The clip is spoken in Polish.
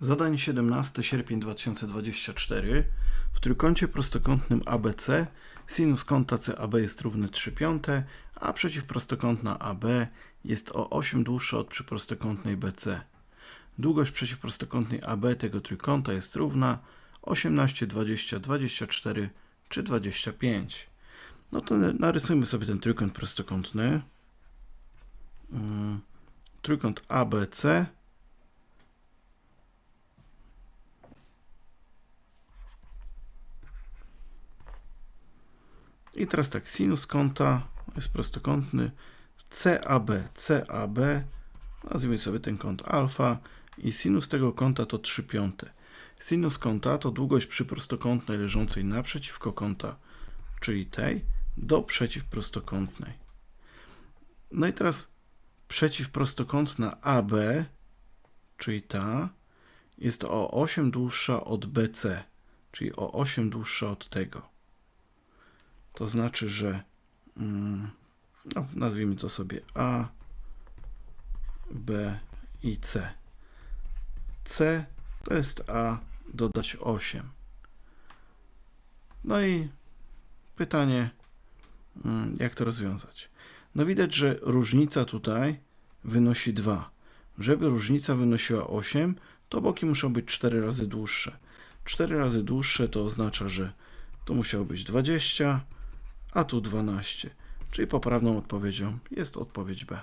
Zadanie 17 sierpień 2024. W trójkącie prostokątnym ABC sinus kąta CAB jest równy 3 piąte, a przeciwprostokątna AB jest o 8 dłuższa od przyprostokątnej BC. Długość przeciwprostokątnej AB tego trójkąta jest równa 18, 20, 24 czy 25. No to narysujmy sobie ten trójkąt prostokątny. Mm, Trójkąt ABC. I teraz tak, sinus kąta jest prostokątny CAB, CAB, nazwijmy sobie ten kąt alfa i sinus tego kąta to 3 piąte. Sinus kąta to długość przyprostokątnej leżącej naprzeciwko kąta, czyli tej, do przeciwprostokątnej. No i teraz przeciwprostokątna AB, czyli ta, jest o 8 dłuższa od BC, czyli o 8 dłuższa od tego. To znaczy, że mm, no, nazwijmy to sobie A, B i C. C to jest A dodać 8. No i pytanie, mm, jak to rozwiązać? No widać, że różnica tutaj wynosi 2. Żeby różnica wynosiła 8, to boki muszą być 4 razy dłuższe. 4 razy dłuższe to oznacza, że to musiało być 20, a tu 12. Czyli poprawną odpowiedzią jest odpowiedź B.